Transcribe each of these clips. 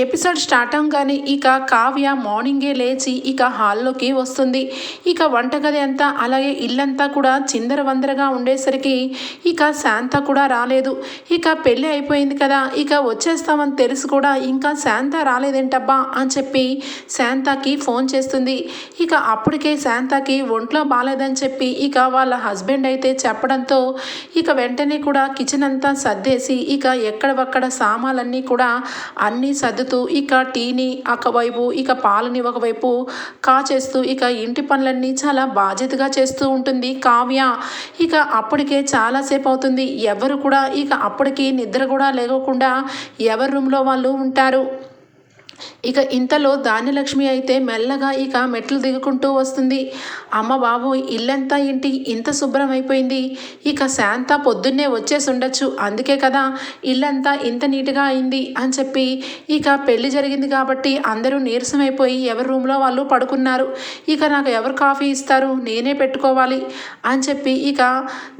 Episode start అవగానే ఇక కావ్య మార్నింగే లేచి ఇక హాల్లోకి వస్తుంది. ఇక వంటగది అంతా అలాగే ఇల్లంతా కూడా చిందరవందరగా ఉండేసరికి ఇక శాంత కూడా రాలేదు. ఇక పెళ్ళి అయిపోయింది కదా ఇక వచ్చేస్తామని తెలుసు కూడా ఇంకా శాంత రాలేదేంటబ్బా అని చెప్పి శాంతకి ఫోన్ చేస్తుంది. ఇక అప్పటికే శాంతకి ఒంట్లో బాగాలేదని చెప్పి ఇక వాళ్ళ హస్బెండ్ అయితే చెప్పడంతో ఇక వెంటనే కూడా కిచెన్ అంతా సర్దేసి ఇక ఎక్కడవక్కడ సామాన్లన్నీ కూడా అన్నీ సర్దుతూ ఇక టీని ఒకవైపు ఇక పాలని ఒకవైపు కాచేస్తూ ఇక ఇంటి పనులన్నీ చాలా బాధ్యతగా చేస్తూ ఉంటుంది కావ్య. ఇక అప్పటికే చాలాసేపు అవుతుంది ఎవరు కూడా ఇక అప్పటికి నిద్ర కూడా లేకుండా ఎవరి రూమ్లో వాళ్ళు ఉంటారు. ఇక ఇంతలో ధాన్యలక్ష్మి అయితే మెల్లగా ఇక మెట్లు దిగుకుంటూ వస్తుంది. అమ్మ బాబు ఇల్లంతా ఏంటి ఇంత శుభ్రం అయిపోయింది. ఇక శాంత పొద్దున్నే వచ్చేసి ఉండొచ్చు. అందుకే కదా ఇల్లంతా ఇంత నీట్గా అయింది అని చెప్పి ఇక పెళ్ళి జరిగింది కాబట్టి అందరూ నీరసమైపోయి ఎవరి రూమ్లో వాళ్ళు పడుకున్నారు. ఇక నాకు ఎవరు కాఫీ ఇస్తారు? నేనే పెట్టుకోవాలి అని చెప్పి ఇక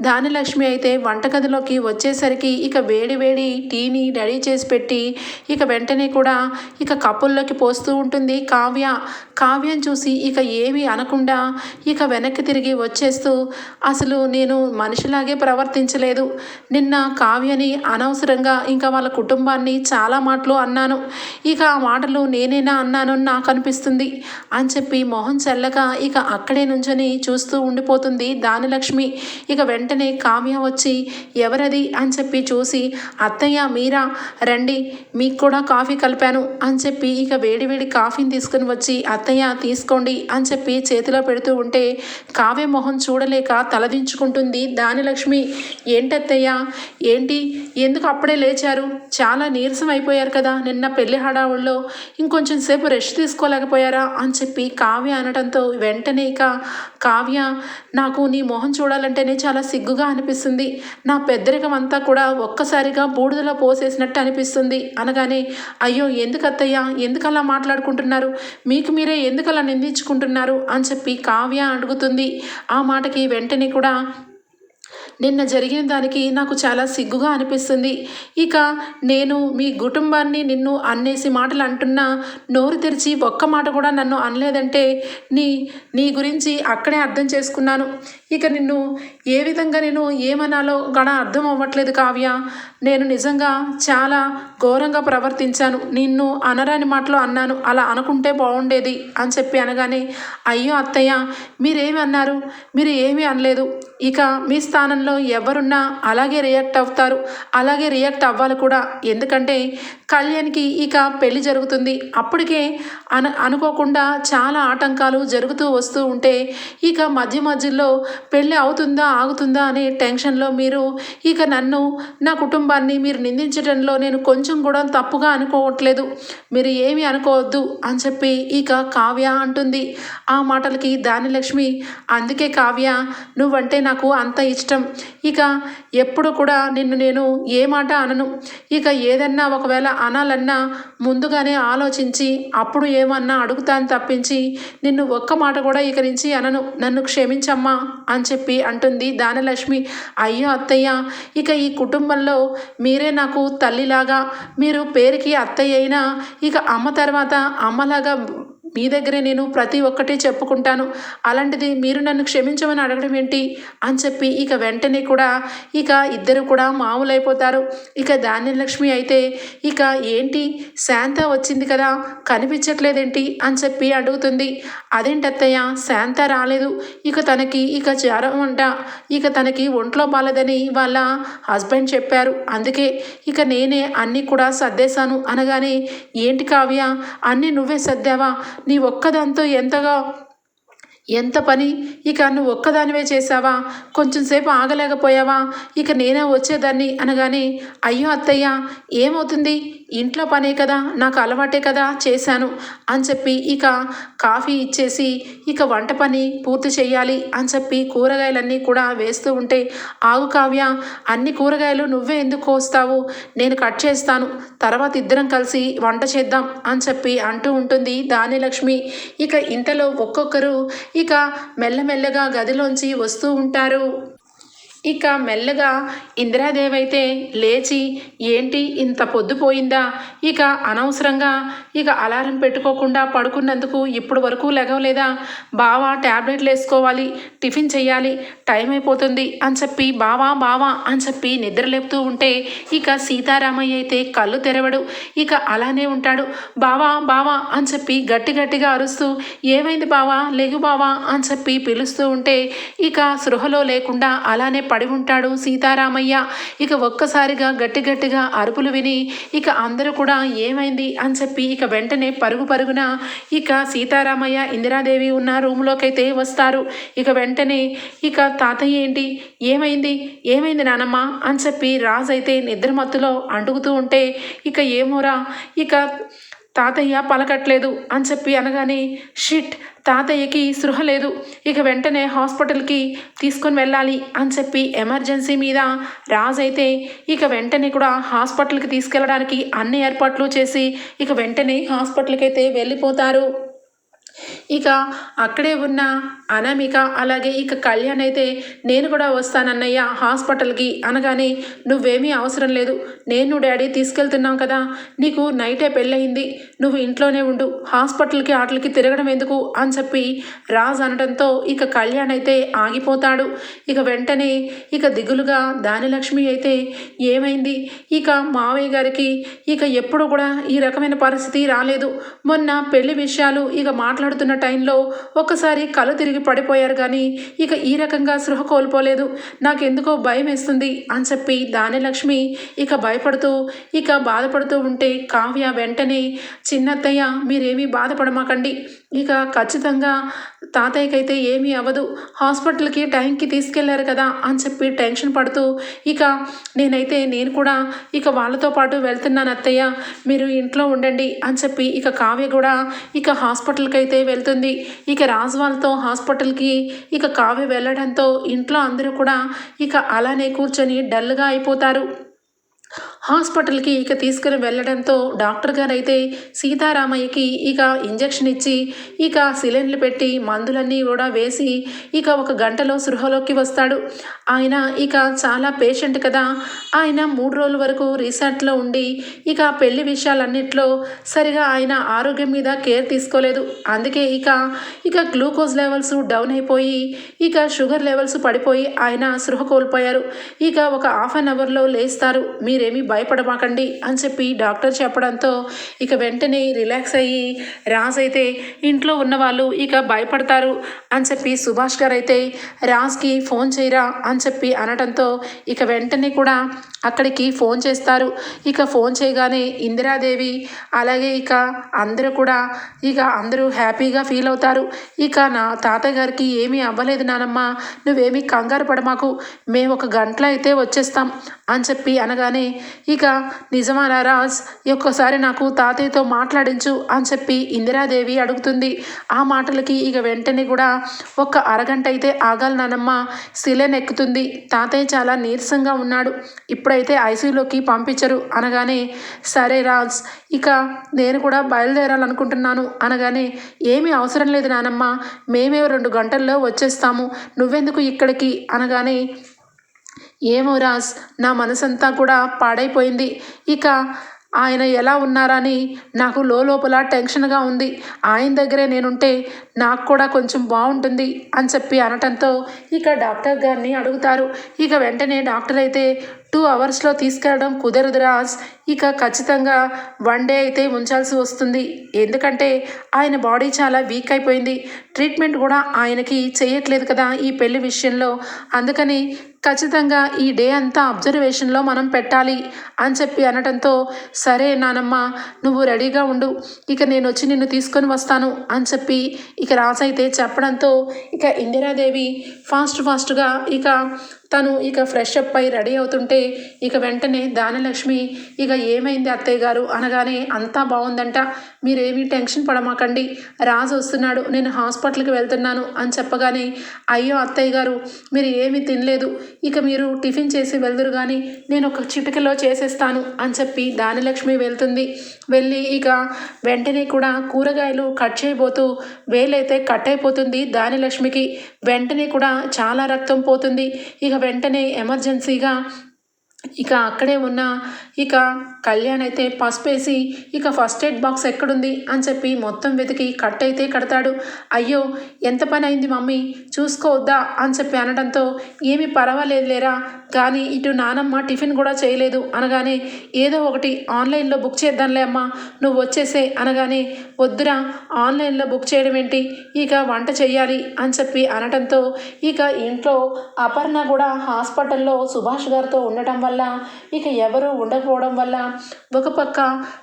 ధాన్యలక్ష్మి అయితే వంటగదిలోకి వచ్చేసరికి ఇక వేడి వేడి టీని రెడీ చేసి పెట్టి ఇక వెంటనే కూడా ఇక కప్పుల్లోకి పోస్తూ ఉంటుంది. కావ్య కావ్యం చూసి ఇక ఏమీ అనకుండా ఇక వెనక్కి తిరిగి వచ్చేస్తూ అసలు నేను మనిషిలాగే ప్రవర్తించలేదు. నిన్న కావ్యని అనవసరంగా ఇంకా వాళ్ళ కుటుంబాన్ని చాలా మాటలు అన్నాను. ఇక ఆ మాటలు నేనేనా అన్నాను నాకు అనిపిస్తుంది అని చెప్పి మొహం చల్లగా ఇక అక్కడే నుంచొని చూస్తూ ఉండిపోతుంది దానిలక్ష్మి. ఇక వెంటనే కావ్య వచ్చి ఎవరది? అని చెప్పి చూసి అత్తయ్య మీరా? రండి మీకు కూడా కాఫీ కలిపాను అని చెప్పి ఇక వేడి వేడి కాఫీని తీసుకుని వచ్చి అత్తయ్య తీసుకోండి అని చెప్పి చేతిలో పెడుతూ ఉంటే కావ్య మొహం చూడలేక తలదించుకుంటుంది దానిలక్ష్మి. ఏంటత్తయ్య ఏంటి? ఎందుకు అప్పుడే లేచారు? చాలా నీరసం అయిపోయారు కదా నిన్న పెళ్ళి హడావుల్లో. ఇంకొంచెం సేపు రెస్ట్ తీసుకోలేకపోయారా? అని చెప్పి కావ్య అనడంతో వెంటనే ఇక కావ్య నాకు నీ మొహం చూడాలంటేనే చాలా సిగ్గుగా అనిపిస్తుంది. నా పెద్దరికం అంతా కూడా ఒక్కసారిగా బూడిదలో పోసేసినట్టు అనిపిస్తుంది. అనగానే అయ్యో ఎందుకు అత్తయ్య ఎందుకు అలా మాట్లాడుకుంటున్నారు? మీకు మీరే ఎందుకు అలా నిందించుకుంటున్నారు? అని చెప్పి కావ్య అడుగుతుంది. ఆ మాటకి వెంటనే కూడా నిన్న జరిగిన దానికి నాకు చాలా సిగ్గుగా అనిపిస్తుంది. ఇక నేను మీ కుటుంబాన్ని నిన్ను అన్నేసి మాటలు అంటున్నా నోరు తెరిచి ఒక్క మాట కూడా నన్ను అనలేదంటే నీ నీ గురించి అక్కడే అర్థం చేసుకున్నాను. ఇక నిన్ను ఏ విధంగా నేను ఏమనాలో గడ అర్థం అవ్వట్లేదు కావ్య. నేను నిజంగా చాలా ఘోరంగా ప్రవర్తించాను. నిన్ను అనరాని మాటలు అన్నాను. అలా అనుకుంటే బాగుండేది అని చెప్పి అనగానే అయ్యో అత్తయ్య మీరేమి అన్నారు? మీరు ఏమీ అనలేదు. ఇక మీ స్థానంలో ఎవరున్నా అలాగే రియాక్ట్ అవుతారు. అలాగే రియాక్ట్ అవ్వాలి కూడా. ఎందుకంటే కళ్యాణ్కి ఇక పెళ్ళి జరుగుతుంది. అప్పటికే అన అనుకోకుండా చాలా ఆటంకాలు జరుగుతూ వస్తూ ఉంటే ఇక మధ్య మధ్యలో పెళ్ళి అవుతుందా ఆగుతుందా అనే టెన్షన్లో మీరు ఇక నన్ను నా కుటుంబాన్ని మీరు నిందించడంలో నేను కొంచెం కూడా తప్పుగా అనుకోవట్లేదు. మీరు ఏమి అనుకోవద్దు అని చెప్పి ఇక కావ్య అంటుంది. ఆ మాటలకి దానిలక్ష్మి అందుకే కావ్య నువ్వంటే నాకు అంత ఇష్టం. ఇక ఎప్పుడు కూడా నిన్ను నేను ఏ మాట అనను. ఇక ఏదన్నా ఒకవేళ అనాలన్నా ముందుగానే ఆలోచించి అప్పుడు ఏమన్నా అడుగుతాను తప్పించి నిన్ను ఒక్క మాట కూడా ఇక నుంచి అనను. నన్ను క్షమించమ్మా అని చెప్పి అంటుంది దానలక్ష్మి. అయ్యో అత్తయ్య ఇక ఈ కుటుంబంలో మీరే నాకు తల్లిలాగా మీరు పేరుకి అత్తయ్య అయినా ఇక అమ్మ తర్వాత అమ్మలాగా మీ దగ్గరే నేను ప్రతి ఒక్కటి చెప్పుకుంటాను. అలాంటిది మీరు నన్ను క్షమించమని అడగడం ఏంటి? అని చెప్పి ఇక వెంటనే కూడా ఇక ఇద్దరు కూడా మామూలైపోతారు. ఇక ధాన్యలక్ష్మి అయితే ఇక ఏంటి? శాంత వచ్చింది కదా కనిపించట్లేదేంటి? అని చెప్పి అడుగుతుంది. అదేంటి అత్తయ్య శాంత రాలేదు. ఇక తనకి ఇక జ్వరం అంట. ఇక తనకి ఒంట్లో బాలేదని వాళ్ళ హస్బెండ్ చెప్పారు. అందుకే ఇక నేనే అన్నీ కూడా సర్దేశాను అనగానే ఏంటి కావ్య? అన్నీ నువ్వే సర్దావా? నీ ఒక్కదాంతో ఎంతగా ఎంత పని? ఇక నువ్వు ఒక్కదానివే చేసావా కొంచెంసేపు ఆగలేకపోయావా? ఇక నేనే వచ్చేదాన్ని అనగానే అయ్యో అత్తయ్య ఏమవుతుంది? ఇంట్లో పనే కదా నాకు అలవాటే కదా చేశాను అని చెప్పి ఇక కాఫీ ఇచ్చేసి ఇక వంట పని పూర్తి చేయాలి అని చెప్పి కూరగాయలన్నీ కూడా వేస్తూ ఉంటే ఆగు కావ్య అన్ని కూరగాయలు నువ్వే ఎందుకు కోస్తావు? నేను కట్ చేస్తాను తర్వాత ఇద్దరం కలిసి వంట చేద్దాం అని చెప్పి అంటూ ఉంటుంది దానిలక్ష్మి ఇక ఇంతలో ఒక్కొక్కరు ఇక మెల్లమెల్లగా గదిలోంచి వస్తూ ఉంటారు. ఇక మెల్లగా ఇందిరాదేవి అయితే లేచి ఏంటి ఇంత పొద్దుపోయిందా ఇక అనవసరంగా ఇక అలారం పెట్టుకోకుండా పడుకున్నందుకు ఇప్పుడు వరకు లెగవలేదా? బావా ట్యాబ్లెట్లు వేసుకోవాలి టిఫిన్ చేయాలి టైం అయిపోతుంది అని చెప్పి బావా బావా అని చెప్పి నిద్రలేపుతూ ఉంటే ఇక సీతారామయ్య అయితే కళ్ళు తెరవడు. ఇక అలానే ఉంటాడు. బావా బావా అని చెప్పి గట్టి గట్టిగా అరుస్తూ ఏమైంది బావా? లేగు బావా అని చెప్పి పిలుస్తూ ఉంటే ఇక సృహలో లేకుండా అలానే పడి ఉంటాడు సీతారామయ్య. ఇక ఒక్కసారిగా గట్టి గట్టిగా అరుపులు విని ఇక అందరూ కూడా ఏమైంది అని చెప్పి ఇక వెంటనే పరుగు పరుగున ఇక సీతారామయ్య ఇందిరాదేవి ఉన్న రూమ్లోకి అయితే వస్తారు. ఇక వెంటనే ఇక తాతయ్య ఏంటి? ఏమైంది? ఏమైంది నానమ్మ? అని చెప్పి రాజు అయితే నిద్రమత్తులో అడుగుతూ ఉంటే ఇక ఏమోరా? ఇక తాతయ్య పలకట్లేదు అని చెప్పి అనగానే షిట్ తాతయ్యకి సృహ లేదు. ఇక వెంటనే హాస్పిటల్కి తీసుకొని వెళ్ళాలి అని చెప్పి ఎమర్జెన్సీ మీద రాజు అయితే ఇక వెంటనే కూడా హాస్పిటల్కి తీసుకెళ్ళడానికి అన్ని ఏర్పాట్లు చేసి ఇక వెంటనే హాస్పిటల్కి అయితే వెళ్ళిపోతారు. ఇక అక్కడే ఉన్న అనామిక అలాగే ఇక కళ్యాణ్ అయితే నేను కూడా వస్తానన్నయ్య హాస్పిటల్కి అనగానే నువ్వేమీ అవసరం లేదు. నేను డాడీ తీసుకెళ్తున్నాం కదా. నీకు నైటే పెళ్ళయింది. నువ్వు ఇంట్లోనే ఉండు. హాస్పిటల్కి ఆటలకి తిరగడం ఎందుకు? అని చెప్పి రాజ్ అనడంతో ఇక కళ్యాణ్ అయితే ఆగిపోతాడు. ఇక వెంటనే ఇక దిగులుగా దానిలక్ష్మి అయితే ఏమైంది? ఇక మావయ్య గారికి ఇక ఎప్పుడు కూడా ఈ రకమైన పరిస్థితి రాలేదు. మొన్న పెళ్ళి విషయాలు ఇక మాట్లాడుతున్న టైంలో ఒక్కసారి కళ్ళు తిరిగి పడిపోయారు కానీ ఇక ఈ రకంగా సృహ కోల్పోలేదు. నాకెందుకో భయం వేస్తుంది అని చెప్పి దానిలక్ష్మి ఇక భయపడుతూ ఇక బాధపడుతూ ఉంటే కావ్య వెంటనే చిన్నత్తయ్య మీరేమీ బాధపడమాకండి. ఇక ఖచ్చితంగా తాతయ్యకైతే ఏమీ అవ్వదు. హాస్పిటల్కి టైంకి తీసుకెళ్ళారు కదా అని చెప్పి టెన్షన్ పడుతూ ఇక నేనైతే నేను కూడా ఇక వాళ్ళతో పాటు వెళ్తున్నాను అత్తయ్య మీరు ఇంట్లో ఉండండి అని చెప్పి ఇక కావ్య కూడా ఇక హాస్పిటల్కి అయితే వెళ్తుంది. ఇక రాజు వాళ్ళతో హాస్పిటల్కి ఇక కావ్య వెళ్ళడంతో ఇంట్లో అందరూ కూడా ఇక అలానే కూర్చొని డల్గా అయిపోతారు. హాస్పిటల్కి ఇక తీసుకుని వెళ్ళడంతో డాక్టర్ గారైతే సీతారామయ్యకి ఇక ఇంజెక్షన్ ఇచ్చి ఇక సిలిండర్లు పెట్టి మందులన్నీ కూడా వేసి ఇక ఒక గంటలో సృహలోకి వస్తాడు. ఆయన ఇక చాలా పేషెంట్ కదా. ఆయన మూడు రోజుల వరకు రీసెంట్లో ఉండి ఇక పెళ్ళి విషయాలన్నిట్లో సరిగా ఆయన ఆరోగ్యం మీద కేర్ తీసుకోలేదు. అందుకే ఇక ఇక గ్లూకోజ్ లెవెల్స్ డౌన్ అయిపోయి ఇక షుగర్ లెవెల్స్ పడిపోయి ఆయన సృహ కోల్పోయారు. ఇక ఒక హాఫ్ అన్ అవర్లో లేస్తారు. మీరేమి భయపడమాకండి అని చెప్పి డాక్టర్ చెప్పడంతో ఇక వెంటనే రిలాక్స్ అయ్యి రాజ్ అయితే ఇంట్లో ఉన్న వాళ్ళు ఇక భయపడతారు అని చెప్పి సుభాష్ గారు అయితే రాజ్కి ఫోన్ చేయరా అని చెప్పి అనడంతో ఇక వెంటనే కూడా అక్కడికి ఫోన్ చేస్తారు. ఇక ఫోన్ చేయగానే ఇందిరాదేవి అలాగే ఇక అందరూ కూడా ఇక అందరూ హ్యాపీగా ఫీల్ అవుతారు. ఇక నా తాతగారికి ఏమీ అవ్వలేదు నానమ్మ నువ్వేమీ కంగారు పడమాకు మేము ఒక గంటలో అయితే వచ్చేస్తాం అని చెప్పి అనగానే ఇక నిజమానా రాజ్ ఒక్కసారి నాకు తాతయ్యతో మాట్లాడించు అని చెప్పి ఇందిరాదేవి అడుగుతుంది. ఆ మాటలకి ఇక వెంటనే కూడా ఒక్క అరగంట అయితే ఆగాలి నానమ్మ సిలెన్ ఎక్కుతుంది తాతయ్య చాలా నీరసంగా ఉన్నాడు. ఇప్పుడైతే ఐసీయూలోకి పంపించరు అనగానే సరే రాజ్ ఇక నేను కూడా బయలుదేరాలనుకుంటున్నాను అనగానే ఏమీ అవసరం లేదు నానమ్మ మేమే రెండు గంటల్లో వచ్చేస్తాము నువ్వెందుకు ఇక్కడికి? అనగానే ఏమో రాజ్ నా మనసంతా కూడా పాడైపోయింది. ఇక ఆయన ఎలా ఉన్నారని నాకు లోపల టెన్షన్గా ఉంది. ఆయన దగ్గరే నేనుంటే నాకు కూడా కొంచెం బాగుంటుంది అని చెప్పి అనటంతో ఇక డాక్టర్ గారిని అడుగుతారు. ఇక వెంటనే డాక్టర్ అయితే టూ అవర్స్లో తీసుకెళ్ళడం కుదరదు రాజ్. ఇక ఖచ్చితంగా వన్ డే అయితే ఉంచాల్సి వస్తుంది. ఎందుకంటే ఆయన బాడీ చాలా వీక్ అయిపోయింది. ట్రీట్మెంట్ కూడా ఆయనకి చేయట్లేదు కదా ఈ పెళ్ళి విషయంలో. అందుకని ఖచ్చితంగా ఈ డే అంతా అబ్జర్వేషన్లో మనం పెట్టాలి అని చెప్పి అనడంతో సరే నానమ్మ నువ్వు రెడీగా ఉండు. ఇక నేను వచ్చి నిన్ను తీసుకొని వస్తాను అని చెప్పి ఇక రాజైతే చెప్పడంతో ఇక ఇందిరాదేవి ఫాస్ట్ ఫాస్ట్గా ఇక తను ఇక ఫ్రెష్ అప్ అయి రెడీ అవుతుంటే ఇక వెంటనే దానలక్ష్మి ఇక ఏమైంది అత్తయ్య గారు? అనగానే అంతా బాగుందంట. మీరేమీ టెన్షన్ పడమాకండి. రాజు వస్తున్నాడు. నేను హాస్పిటల్కి వెళ్తున్నాను అని చెప్పగానే అయ్యో అత్తయ్య గారు మీరు ఏమీ తినలేదు. ఇక మీరు టిఫిన్ చేసి వెళ్దురు కానీ నేను ఒక చిటికలో చేసేస్తాను అని చెప్పి దానలక్ష్మి వెళ్తుంది. వెళ్ళి ఇక వెంటనే కూడా కూరగాయలు కట్ చేయబోతూ వేలైతే కట్ అయిపోతుంది దానిలక్ష్మికి. వెంటనే కూడా చాలా రక్తం పోతుంది. ఇక వెంటనే ఎమర్జెన్సీగా ఇక అక్కడే ఉన్న ఇక కళ్యాణ్ అయితే పసుపేసి ఇక ఫస్ట్ ఎయిడ్ బాక్స్ ఎక్కడుంది అని చెప్పి మొత్తం వెతికి కట్ అయితే కడతాడు. అయ్యో ఎంత పని అయింది మమ్మీ చూసుకోవద్దా అని చెప్పి అనడంతో ఏమీ పర్వాలేదు లేరా? కానీ ఇటు నానమ్మ టిఫిన్ కూడా చేయలేదు అనగానే ఏదో ఒకటి ఆన్లైన్లో బుక్ చేద్దాంలే అమ్మా నువ్వు వచ్చేసే అనగానే వద్దురా ఆన్లైన్లో బుక్ చేయడం ఏంటి? ఇక వంట చేయాలి అని చెప్పి అనడంతో ఇక ఇంట్లో అపర్ణ కూడా హాస్పిటల్లో సుభాష్ గారితో ఉండటం వల్ల ఇక ఎవరు ఉండకపోవడం వల్ల ఒక పక్క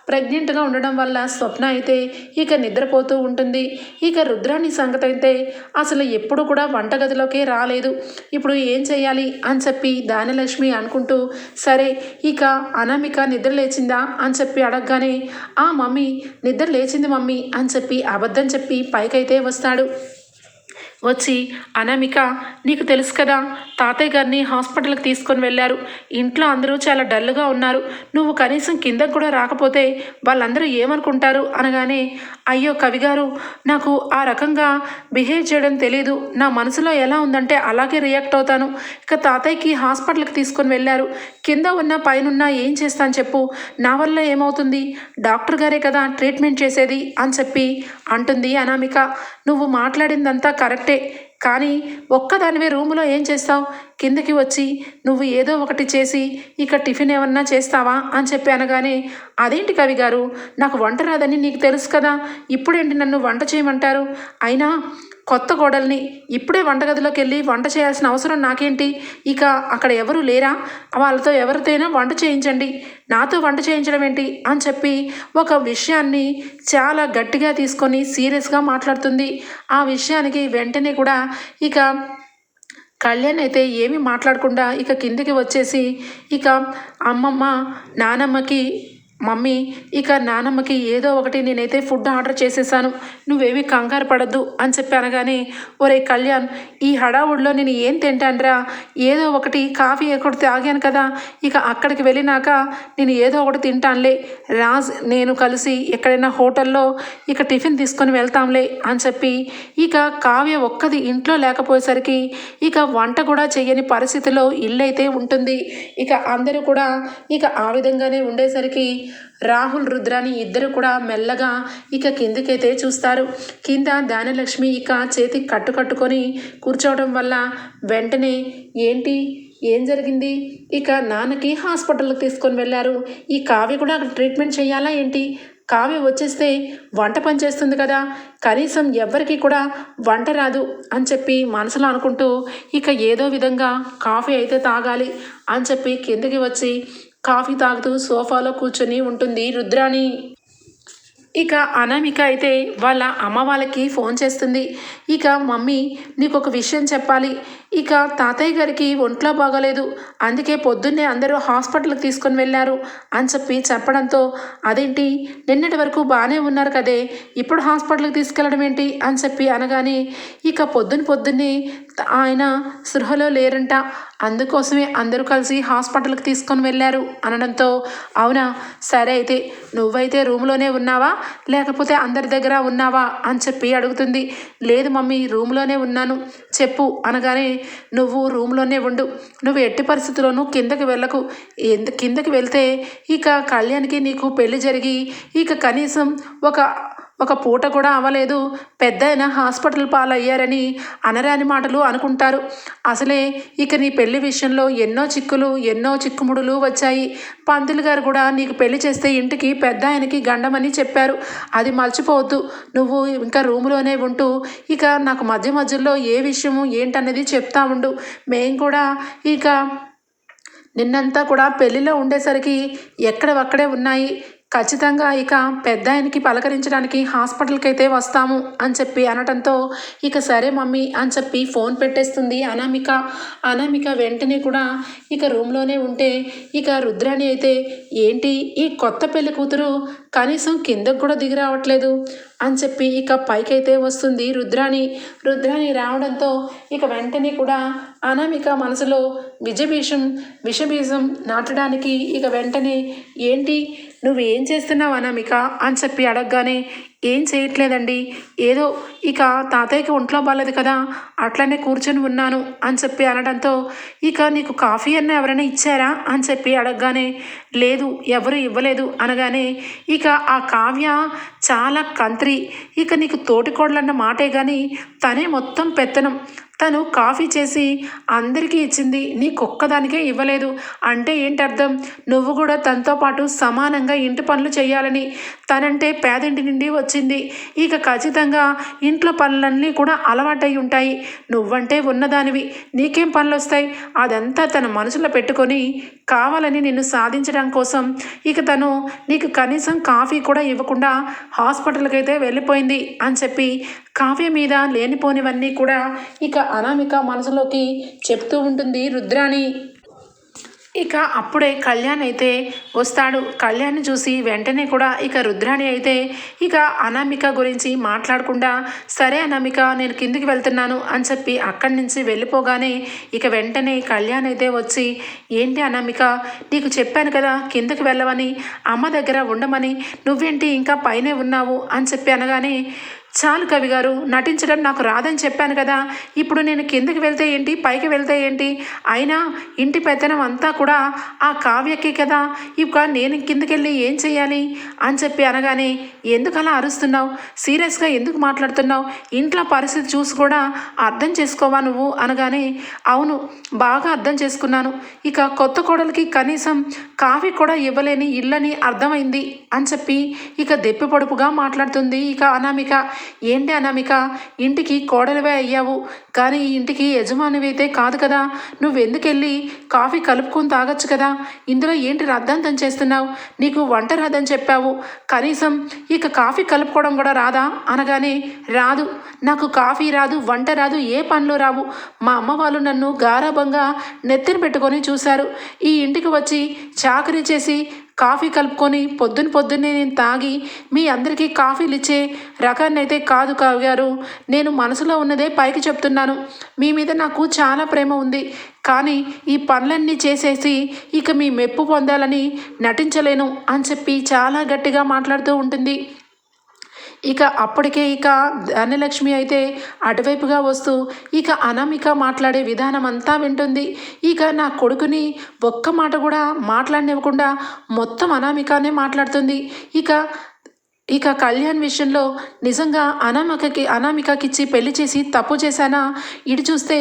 ప్రెగ్నెంట్గా ఉండడం వల్ల స్వప్న అయితే ఇక నిద్రపోతూ ఉంటుంది. ఇక రుద్రాణి సంగతి అయితే అసలు ఎప్పుడు కూడా వంటగదిలోకే రాలేదు. ఇప్పుడు ఏం చేయాలి అని చెప్పి దానలక్ష్మి అనుకుంటూ సరే ఇక అనామిక నిద్ర లేచిందా అని చెప్పి అడగగానే ఆ మమ్మీ నిద్ర లేచింది మమ్మీ అని చెప్పి అబద్ధం చెప్పి పైకైతే వస్తాడు. వచ్చి అనామిక నీకు తెలుసు కదా తాతయ్య గారిని హాస్పిటల్కి తీసుకొని వెళ్ళారు. ఇంట్లో అందరూ చాలా డల్గా ఉన్నారు. నువ్వు కనీసం కిందకు కూడా రాకపోతే వాళ్ళందరూ ఏమనుకుంటారు? అనగానే అయ్యో కవి గారు నాకు ఆ రకంగా బిహేవ్ చేయడం తెలియదు నా మనసులో ఎలా ఉందంటే అలాగే రియాక్ట్ అవుతాను. ఇక తాతయ్యకి హాస్పిటల్కి తీసుకొని వెళ్ళారు. కింద ఉన్న పైనున్నా ఏం చేస్తాను చెప్పు? నా వల్ల ఏమవుతుంది? డాక్టర్ గారే కదా ట్రీట్మెంట్ చేసేది అని చెప్పి అంటుంది అనామిక. నువ్వు మాట్లాడిందంతా కరెక్ట్. కానీ ఒక్కదానివే రూములో ఏం చేస్తావు? కిందకి వచ్చి నువ్వు ఏదో ఒకటి చేసి ఇక టిఫిన్ ఏమన్నా చేస్తావా? అని చెప్పి అనగానే అదేంటి కవి గారు? నాకు వంట రాదని నీకు తెలుసు కదా. ఇప్పుడేంటి నన్ను వంట చేయమంటారు? అయినా కొత్త గోడల్ని ఇప్పుడే వంటగదిలోకి వెళ్ళి వంట చేయాల్సిన అవసరం నాకేంటి? ఇక అక్కడ ఎవరు లేరా? వాళ్ళతో ఎవరితోనైనా వంట చేయించండి. నాతో వంట చేయించడం ఏంటి? అని చెప్పి ఒక విషయాన్ని చాలా గట్టిగా తీసుకొని సీరియస్గా మాట్లాడుతుంది. ఆ విషయానికి వెంటనే కూడా ఇక కళ్యాణ్ అయితే ఏమీ మాట్లాడకుండా ఇక కిందికి వచ్చేసి ఇక అమ్మమ్మ నానమ్మకి మమ్మీ ఇక నానమ్మకి ఏదో ఒకటి నేనైతే ఫుడ్ ఆర్డర్ చేసేసాను. నువ్వేమీ కంగారు పడద్దు అని చెప్పి అనగానే ఒరే కళ్యాణ్ ఈ హడావుడిలో నేను ఏం తింటానురా? ఏదో ఒకటి కాఫీ ఎక్కడ తాగాను కదా. ఇక అక్కడికి వెళ్ళినాక నేను ఏదో ఒకటి తింటానులే. రాజ్ నేను కలిసి ఎక్కడైనా హోటల్లో ఇక టిఫిన్ తీసుకొని వెళ్తాంలే అని చెప్పి ఇక కావ్య ఒక్కది ఇంట్లో లేకపోయేసరికి ఇక వంట కూడా చేయని పరిస్థితిలో ఇల్లు అయితే ఉంటుంది. ఇక అందరూ కూడా ఇక ఆ విధంగానే ఉండేసరికి రాహుల్ రుద్రాని ఇద్దరు కూడా మెల్లగా ఇక కిందకైతే చూస్తారు. కింద దానలక్ష్మి ఇక చేతికి కట్టు కట్టుకొని కూర్చోవడం వల్ల వెంటనే ఏంటి? ఏం జరిగింది? ఇక నాన్నకి హాస్పిటల్కి తీసుకొని వెళ్ళారు. ఈ కావ్య కూడా ట్రీట్మెంట్ చేయాలా ఏంటి? కావ్య వచ్చేస్తే వంట పని చేస్తుంది కదా. కనీసం ఎవ్వరికి కూడా వంట రాదు అని చెప్పి మనసులో అనుకుంటూ ఇక ఏదో విధంగా కాఫీ అయితే తాగాలి అని చెప్పి కిందకి వచ్చి కాఫీ తాగుతూ సోఫాలో కూర్చొని ఉంటుంది రుద్రాణి. ఇక అనామిక అయితే వాళ్ళ అమ్మ వాళ్ళకి ఫోన్ చేస్తుంది. ఇక మమ్మీ నీకు ఒక విషయం చెప్పాలి. ఇక తాతయ్య గారికి ఒంట్లో బాగోలేదు. అందుకే పొద్దున్నే అందరూ హాస్పిటల్కి తీసుకొని వెళ్ళారు అని చెప్పి చెప్పడంతో అదేంటి నిన్నటి వరకు బాగానే ఉన్నారు కదే ఇప్పుడు హాస్పిటల్కి తీసుకెళ్ళడం ఏంటి అని చెప్పి అనగానే ఇక పొద్దున్న పొద్దున్నే ఆయన సృహలో లేరంట. అందుకోసమే అందరూ కలిసి హాస్పిటల్కి తీసుకొని వెళ్ళారు అనడంతో అవునా? సరే అయితే నువ్వైతే రూమ్లోనే ఉన్నావా? లేకపోతే అందరి దగ్గర ఉన్నావా? అని చెప్పి అడుగుతుంది. లేదు మమ్మీ రూమ్లోనే ఉన్నాను. చెప్పు అనగానే నువ్వు రూమ్లోనే ఉండు. నువ్వు ఎట్టి పరిస్థితుల్లోనూ కిందకి వెళ్ళకు. ఎందు కిందకి వెళ్తే ఇక కళ్యాణ్కి నీకు పెళ్ళి జరిగి ఇక కనీసం ఒక ఒక పూట కూడా అవ్వలేదు. పెద్ద హాస్పిటల్ పాలయ్యారని అనరాని మాటలు అనుకుంటారు. అసలే ఇక నీ పెళ్ళి విషయంలో ఎన్నో చిక్కులు ఎన్నో చిక్కుముడులు వచ్చాయి. పంతులు గారు కూడా నీకు పెళ్ళి చేస్తే ఇంటికి పెద్ద ఆయనకి గండమని చెప్పారు. అది మర్చిపోవద్దు. నువ్వు ఇంకా రూములోనే ఉంటూ ఇక నాకు మధ్య మధ్యలో ఏ విషయము ఏంటనేది చెప్తా ఉండు. మేం కూడా ఇక నిన్నంతా కూడా పెళ్ళిలో ఉండేసరికి ఎక్కడవక్కడే ఉన్నాయి. ఖచ్చితంగా ఇక పెద్ద ఆయనకి పలకరించడానికి హాస్పిటల్కి అయితే వస్తాము అని చెప్పి అనటంతో ఇక సరే మమ్మీ అని చెప్పి ఫోన్ పెట్టేస్తుంది అనామిక. అనామిక వెంటనే కూడా ఇక రూమ్లోనే ఉంటే ఇక రుద్రాణి అయితే ఏంటి ఈ కొత్త పెళ్ళి కూతురు? కనీసం కిందకు కూడా దిగి రావట్లేదు అని చెప్పి ఇక పైకైతే వస్తుంది రుద్రాణి. రుద్రాణి రావడంతో ఇక వెంటనే కూడా అనామిక మనసులో విజబీషం విషబీజం నాటడానికి ఇక వెంటనే ఏంటి నువ్వు ఏం చేస్తున్నావు అనామిక? అని చెప్పి అడగగానే ఏం చేయట్లేదండి. ఏదో ఇక తాతయ్యకి ఒంట్లో బాగాలేదు కదా అట్లనే కూర్చొని ఉన్నాను అని చెప్పి అనడంతో ఇక నీకు కాఫీ అన్న ఎవరైనా ఇచ్చారా? అని చెప్పి అడగగానే లేదు ఎవరు ఇవ్వలేదు అనగానే ఇక ఆ కావ్య చాలా కంత్రి. ఇక నీకు తోటికోడలన్న మాటే కానీ తనే మొత్తం పెత్తనం. తను కాఫీ చేసి అందరికీ ఇచ్చింది నీకొక్కదానికే ఇవ్వలేదు. అంటే ఏంటి అర్థం నువ్వు కూడా తనతో పాటు సమానంగా ఇంటి పనులు చేయాలని తనంటే పేదింటి నుండి వచ్చింది. ఇక ఖచ్చితంగా ఇంట్లో పనులన్నీ కూడా అలవాటై ఉంటాయి. నువ్వంటే ఉన్నదానివి నీకేం పనులు వస్తాయి అదంతా తన మనసులో పెట్టుకొని కావాలని నిన్ను సాధించడం కోసం ఇక తను నీకు కనీసం కాఫీ కూడా ఇవ్వకుండా హాస్పిటల్కి అయితే వెళ్ళిపోయింది అని చెప్పి కావ్య మీద లేనిపోనివన్నీ కూడా ఇక అనామిక మనసులోకి చెప్తూ ఉంటుంది రుద్రాణి. ఇక అప్పుడే కళ్యాణ్ అయితే వస్తాడు. కళ్యాణ్ చూసి వెంటనే కూడా ఇక రుద్రాణి అయితే ఇక అనామిక గురించి మాట్లాడకుండా సరే అనామిక నేను కిందికి వెళ్తున్నాను అని చెప్పి అక్కడి నుంచి వెళ్ళిపోగానే ఇక వెంటనే కళ్యాణ్ అయితే వచ్చి ఏంటి అనామిక నీకు చెప్పాను కదా కిందకి వెళ్ళవని అమ్మ దగ్గర ఉండమని నువ్వేంటి ఇంకా పైనే ఉన్నావు? అని చెప్పి అనగానే చాలు కవి గారు నటించడం నాకు రాదని చెప్పాను కదా. ఇప్పుడు నేను కిందకి వెళ్తే ఏంటి పైకి వెళ్తే ఏంటి? అయినా ఇంటి పెత్తనం అంతా కూడా ఆ కావ్యకి కదా. ఇక నేను కిందకెళ్ళి ఏం చేయాలి అని చెప్పి అనగానే ఎందుకు అలా అరుస్తున్నావు? సీరియస్గా ఎందుకు మాట్లాడుతున్నావు? ఇంట్లో పరిస్థితి చూసి కూడా అర్థం చేసుకోవా నువ్వు? అనగానే అవును బాగా అర్థం చేసుకున్నాను. ఇక కొత్త కోడలికి కనీసం కాఫీ కూడా ఇవ్వలేని ఇల్లని అర్థమైంది అని చెప్పి ఇక దెప్పి పొడుపుగా మాట్లాడుతుంది ఇక అనామిక. ఏంటి అనామిక? ఇంటికి కోడలివే అయ్యావు. కానీ ఈ ఇంటికి యజమానివి అయితే కాదు కదా. నువ్వెందుకెళ్ళి కాఫీ కలుపుకొని తాగొచ్చు కదా. ఇందులో ఏంటి రద్దంతం చేస్తున్నావు? నీకు వంట రాదని చెప్పావు. కనీసం ఇక కాఫీ కలుపుకోవడం కూడా రాదా? అనగానే రాదు. నాకు కాఫీ రాదు వంట రాదు ఏ పనులు రావు. మా అమ్మ వాళ్ళు నన్ను గారాభంగా నెత్తిన పెట్టుకొని చూశారు. ఈ ఇంటికి వచ్చి చాకరీ చేసి కాఫీ కలుపుకొని పొద్దున పొద్దున్నే నేను తాగి మీ అందరికీ కాఫీలు ఇచ్చే రకాన్ని అయితే కాదు కావ్య గారు. నేను మనసులో ఉన్నదే పైకి చెప్తున్నాను. మీ మీద నాకు చాలా ప్రేమ ఉంది. కానీ ఈ పనులన్నీ చేసేసి ఇక మీ మెప్పు పొందాలని నటించలేను అని చెప్పి చాలా గట్టిగా మాట్లాడుతూ ఉంటుంది. ఇక అప్పటికే ఇక ధనలక్ష్మి అయితే అటువైపుగా వస్తూ ఇక అనామిక మాట్లాడే విధానం అంతా వింటుంది. ఇక నా కొడుకుని ఒక్క మాట కూడా మాట్లాడనివ్వకుండా మొత్తం అనామికనే మాట్లాడుతుంది. ఇక ఇక కళ్యాణ్ విషయంలో నిజంగా అనామికకి అనామికకిచ్చి పెళ్ళి చేసి తప్పు చేశానా? ఇటు చూస్తే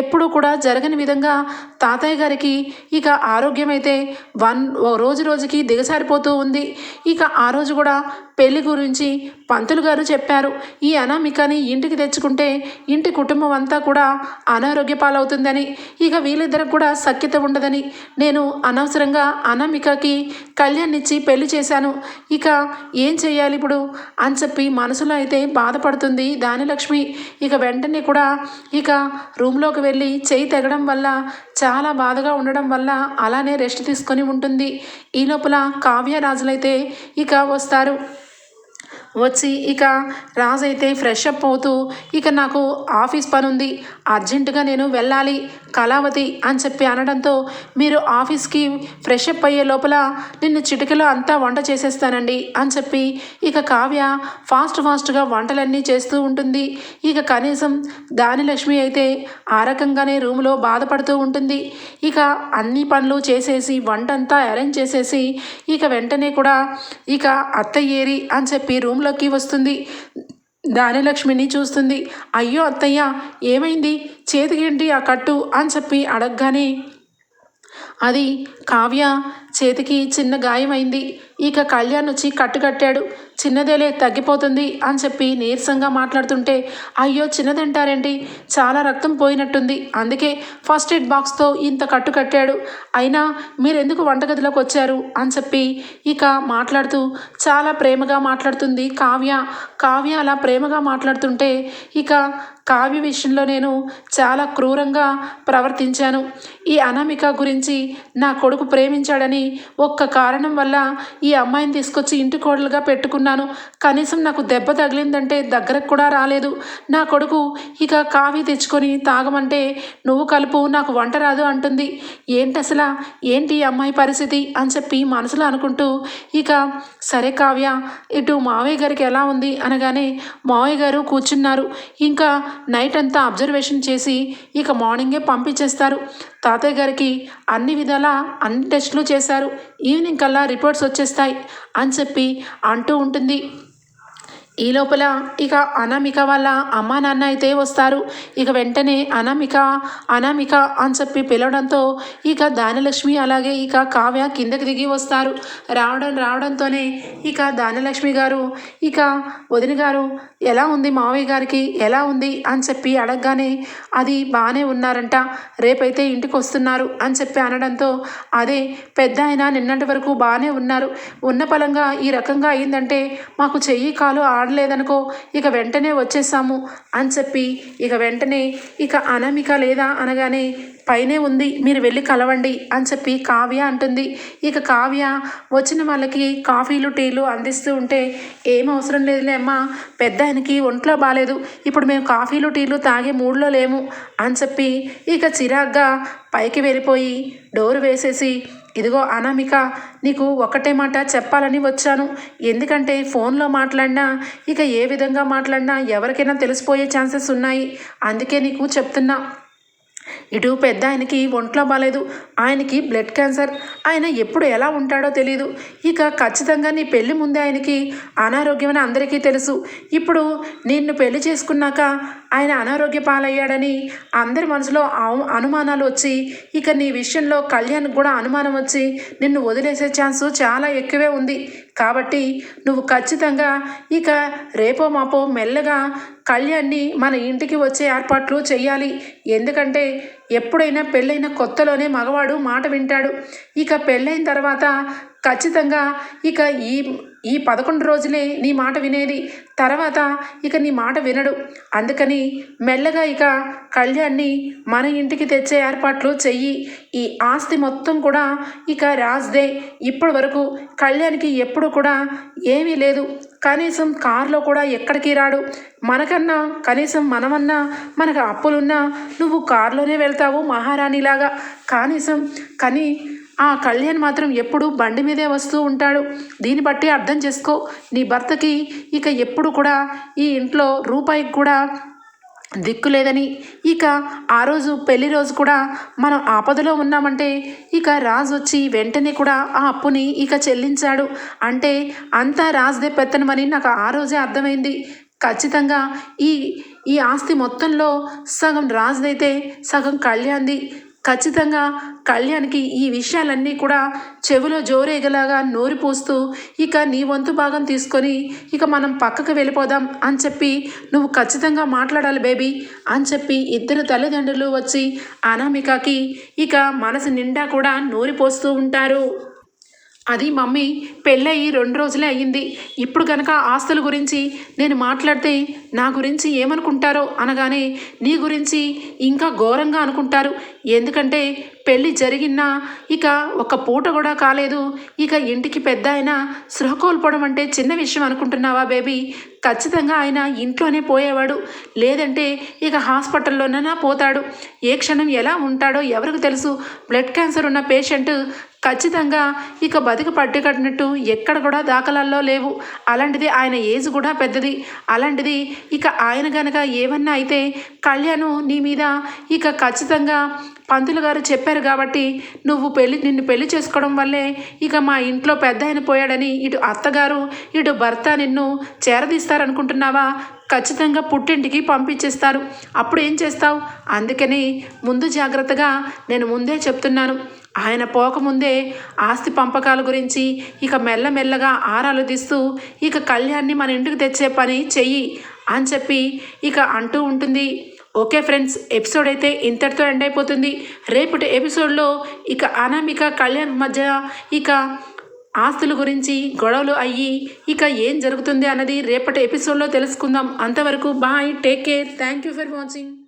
ఎప్పుడూ కూడా జరగని విధంగా తాతయ్య గారికి ఇక ఆరోగ్యం అయితే వన్ ఓ రోజు రోజుకి దిగసారిపోతూ ఉంది. ఇక ఆ రోజు కూడా పెళ్ళి గురించి పంతులు గారు చెప్పారు. ఈ అనామికని ఇంటికి తెచ్చుకుంటే ఇంటి కుటుంబం అంతా కూడా అనారోగ్య పాలవుతుందని. ఇక వీళ్ళిద్దరికి కూడా సఖ్యత ఉండదని. నేను అనవసరంగా అనామికకి కళ్యాణ్ ఇచ్చి పెళ్ళి చేశాను. ఇక ఏం చేయాలి ఇప్పుడు అని చెప్పి మనసులో అయితే బాధపడుతుంది దానిలక్ష్మి ఇక వెంటనే కూడా ఇక రూమ్లోకి వెళ్ళి చేయి తెగడం వల్ల చాలా బాధగా ఉండడం వల్ల అలానే రెస్ట్ తీసుకొని ఉంటుంది. ఈ లోపల కావ్య రాజులైతే ఇక వస్తారు. వచ్చి ఇక రాజు అయితే ఫ్రెష్ అప్ అవుతూ ఇక నాకు ఆఫీస్ పని ఉంది అర్జెంటుగా నేను వెళ్ళాలి కళావతి అని చెప్పి అనడంతో మీరు ఆఫీస్కి ఫ్రెష్ అప్ అయ్యే లోపల నిన్ను చిటికలో అంతా వంట చేసేస్తానండి అని చెప్పి ఇక కావ్య ఫాస్ట్ ఫాస్ట్గా వంటలన్నీ చేస్తూ ఉంటుంది. ఇక కనీసం దానిలక్ష్మి అయితే ఆ రకంగానే రూమ్లో బాధపడుతూ ఉంటుంది. ఇక అన్ని పనులు చేసేసి వంట అంతా అరేంజ్ చేసేసి ఇక వెంటనే కూడా ఇక అత్త ఏరి అని చెప్పి రూమ్లోకి వస్తుంది. దానిలక్ష్మిని చూస్తుంది. అయ్యో అత్తయ్య ఏమైంది? చేతికేంటి ఆ కట్టు? అని చెప్పి అడగగానే అది కావ్య చేతికి చిన్న గాయమైంది. ఇక కళ్యాణ్ వచ్చి కట్టు కట్టాడు. చిన్నదేలే తగ్గిపోతుంది అని చెప్పి నీరసంగా మాట్లాడుతుంటే అయ్యో చిన్నదంటారేంటి? చాలా రక్తం పోయినట్టుంది. అందుకే ఫస్ట్ ఎయిడ్ బాక్స్తో ఇంత కట్టు కట్టాడు. అయినా మీరెందుకు వంటగదిలోకి వచ్చారు? అని చెప్పి ఇక మాట్లాడుతూ చాలా ప్రేమగా మాట్లాడుతుంది కావ్య. కావ్య అలా ప్రేమగా మాట్లాడుతుంటే ఇక కావ్య విషయంలో నేను చాలా క్రూరంగా ప్రవర్తించాను. ఈ అనామిక గురించి నా కొడుకు ప్రేమించాడని ఒక్క కారణం వల్ల ఈ అమ్మాయిని తీసుకొచ్చి ఇంటి కోడలుగా పెట్టుకున్నాను కనీసం నాకు దెబ్బ తగిలిందంటే దగ్గరకు కూడా రాలేదు. నా కొడుకు ఇక కావి తెచ్చుకొని తాగమంటే నువ్వు కలుపు నాకు వంట రాదు అంటుంది. ఏంటి అసలు ఏంటి ఈ అమ్మాయి పరిస్థితి? అని చెప్పి మనసులో అనుకుంటూ ఇక సరే కావ్య ఇటు మావయ్య గారికి ఎలా ఉంది? అనగానే మావయ్య గారు కూర్చున్నారు. ఇంకా నైట్ అంతా అబ్జర్వేషన్ చేసి ఇక మార్నింగే పంపించేస్తారు. తాతయ్య గారికి అన్ని విధాలా అన్ని టెస్టులు చేశారు. ఈవినింగ్ కల్లా రిపోర్ట్స్ వచ్చేస్తాయి అని చెప్పి అంటూ ఉంటుంది. ఈ లోపల ఇక అనామిక వాళ్ళ అమ్మా నాన్న అయితే వస్తారు. ఇక వెంటనే అనామిక అనామిక అని చెప్పి పిలవడంతో ఇక దానలక్ష్మి అలాగే ఇక కావ్య కిందకి దిగి వస్తారు. రావడం రావడంతోనే ఇక దానలక్ష్మి గారు ఇక వదిన గారు ఎలా ఉంది మావయ్య గారికి? ఎలా ఉంది? అని చెప్పి అడగగానే అది బాగానే ఉన్నారంట. రేపైతే ఇంటికి వస్తున్నారు. అని చెప్పి అనడంతో అదే పెద్ద ఆయన నిన్నటి వరకు బాగానే ఉన్నారు. ఉన్న పలంగా ఈ రకంగా అయిందంటే మాకు చెయ్యి కాలు ఆడలేదనుకో ఇక వెంటనే వచ్చేసాము అని చెప్పి ఇక వెంటనే ఇక అనామిక లేదా అనగానే పైనే ఉంది మీరు వెళ్ళి కలవండి అని చెప్పి కావ్య అంటుంది. ఇక కావ్య వచ్చిన వాళ్ళకి కాఫీలు టీలు అందిస్తూ ఉంటే ఏం అవసరం లేదులే అమ్మా పెద్ద ఆయనకి ఒంట్లో బాగాలేదు ఇప్పుడు మేము కాఫీలు టీలు తాగే మూడ్లో లేము అని చెప్పి ఇక చిరాగ్గా పైకి వెళ్ళిపోయి డోర్ వేసేసి ఇదిగో అనామిక నీకు ఒకటే మాట చెప్పాలని వచ్చాను. ఎందుకంటే ఫోన్లో మాట్లాడినా ఇక ఏ విధంగా మాట్లాడినా ఎవరికైనా తెలిసిపోయే ఛాన్సెస్ ఉన్నాయి. అందుకే నీకు చెప్తున్నా. ఇటు పెద్ద ఆయనకి ఒంట్లో బాగాలేదు ఆయనకి బ్లడ్ క్యాన్సర్ ఆయన ఎప్పుడు ఎలా ఉంటాడో తెలియదు ఇక ఖచ్చితంగా నీ పెళ్ళి ముందే ఆయనకి అనారోగ్యం అని అందరికీ తెలుసు. ఇప్పుడు నిన్ను పెళ్ళి చేసుకున్నాక ఆయన అనారోగ్య పాలయ్యాడని అందరి మనసులో అనుమానాలు వచ్చి ఇక నీ విషయంలో కళ్యాణ్ కూడా అనుమానం వచ్చి నిన్ను వదిలేసే ఛాన్స్ చాలా ఎక్కువే ఉంది. కాబట్టి నువ్వు ఖచ్చితంగా ఇక రేపో మాపో మెల్లగా కళ్యాణ్ని మన ఇంటికి వచ్చే ఏర్పాట్లు చేయాలి ఎందుకంటే ఎప్పుడైనా పెళ్ళైన కొత్తలోనే మగవాడు మాట వింటాడు. ఇక పెళ్ళైన తర్వాత ఖచ్చితంగా ఇక ఈ ఈ పదకొండు రోజులే నీ మాట వినేది. తర్వాత ఇక నీ మాట వినడు. అందుకని మెల్లగా ఇక కళ్యాణ్ని మన ఇంటికి తెచ్చే ఏర్పాట్లు చెయ్యి. ఈ ఆస్తి మొత్తం కూడా ఇక రాజ్దే. ఇప్పటి వరకు కళ్యాణ్కి ఎప్పుడు కూడా ఏమీ లేదు. కనీసం కారులో కూడా ఎక్కడికి రాడు. మనకన్నా కనీసం మనమన్నా మనకు అప్పులున్నా నువ్వు కారులోనే వెళ్తావు మహారాణిలాగా. కనీసం కానీ ఆ కళ్యాణ్ మాత్రం ఎప్పుడు బండి మీదే వస్తూ ఉంటాడు. దీన్ని బట్టి అర్థం చేసుకో. నీ భర్తకి ఇక ఎప్పుడు కూడా ఈ ఇంట్లో రూపాయికి కూడా దిక్కు లేదని. ఇక ఆ రోజు పెళ్ళి రోజు కూడా మనం ఆపదలో ఉన్నామంటే ఇక రాజు వచ్చి వెంటనే కూడా ఆ అప్పుని ఇక చెల్లించాడు. అంటే అంతా రాజుదే పెత్తనమని నాకు ఆ రోజే అర్థమైంది. ఖచ్చితంగా ఈ ఈ ఆస్తి మొత్తంలో సగం రాజుదైతే సగం కళ్యాణ్ది. ఖచ్చితంగా కళ్యాణ్కి ఈ విషయాలన్నీ కూడా చెవిలో జోరేగలాగా నోరు పోస్తూ ఇక నీ వంతు భాగం తీసుకొని ఇక మనం పక్కకు వెళ్ళిపోదాం అని చెప్పి నువ్వు ఖచ్చితంగా మాట్లాడాలి బేబీ అని చెప్పి ఇద్దరు తల్లిదండ్రులు వచ్చి అనామికకి ఇక మనసు నిండా కూడా నూరి పోస్తూ ఉంటారు. అది మమ్మీ పెళ్ళయి రెండు రోజులే అయ్యింది. ఇప్పుడు కనుక ఆస్తుల గురించి నేను మాట్లాడితే నా గురించి ఏమనుకుంటారో అనగానే నీ గురించి ఇంకా ఘోరంగా అనుకుంటారు. ఎందుకంటే పెళ్ళి జరిగినా ఇక ఒక పూట కూడా కాలేదు. ఇక ఇంటికి పెద్ద ఆయన సృహ కోల్పోవడం అంటే చిన్న విషయం అనుకుంటున్నావా బేబీ? ఖచ్చితంగా ఆయన ఇంట్లోనే పోయేవాడు. లేదంటే ఇక హాస్పిటల్లోనైనా పోతాడు. ఏ క్షణం ఎలా ఉంటాడో ఎవరికి తెలుసు? బ్లడ్ క్యాన్సర్ ఉన్న పేషెంట్ ఖచ్చితంగా ఇక బతికి పట్టుకట్టినట్టు ఎక్కడ కూడా దాఖలాల్లో లేవు. అలాంటిది ఆయన ఏజ్ కూడా పెద్దది. అలాంటిది ఇక ఆయన గనక ఏమన్నా అయితే కళ్యాణ్ నీ మీద ఇక ఖచ్చితంగా పంతులు గారు చెప్పారు చెప్పారు కాబట్టి నువ్వు పెళ్ళి నిన్ను పెళ్ళి చేసుకోవడం వల్లే ఇక మా ఇంట్లో పెద్ద ఆయన పోయాడని ఇటు అత్తగారు ఇటు భర్త నిన్ను చేరదీస్తారనుకుంటున్నావా? ఖచ్చితంగా పుట్టింటికి పంపించేస్తారు. అప్పుడు ఏం చేస్తావు? అందుకని ముందు జాగ్రత్తగా నేను ముందే చెప్తున్నాను. ఆయన పోకముందే ఆస్తి పంపకాల గురించి ఇక మెల్లమెల్లగా ఆరాలు తీస్తూ ఇక కళ్యాణ్ని మన ఇంటికి తెచ్చే పని చెయ్యి అని చెప్పి ఇక అంటూ ఉంటుంది. ఓకే ఫ్రెండ్స్ ఎపిసోడ్ అయితే ఇంతటితో ఎండ్ అయిపోతుంది. రేపటి ఎపిసోడ్లో ఇక అనామిక కళ్యాణ్ మధ్య ఇక ఆస్తుల గురించి గొడవలు అయ్యి ఇక ఏం జరుగుతుంది అన్నది రేపటి ఎపిసోడ్లో తెలుసుకుందాం. అంతవరకు bye take care. Thank you for watching.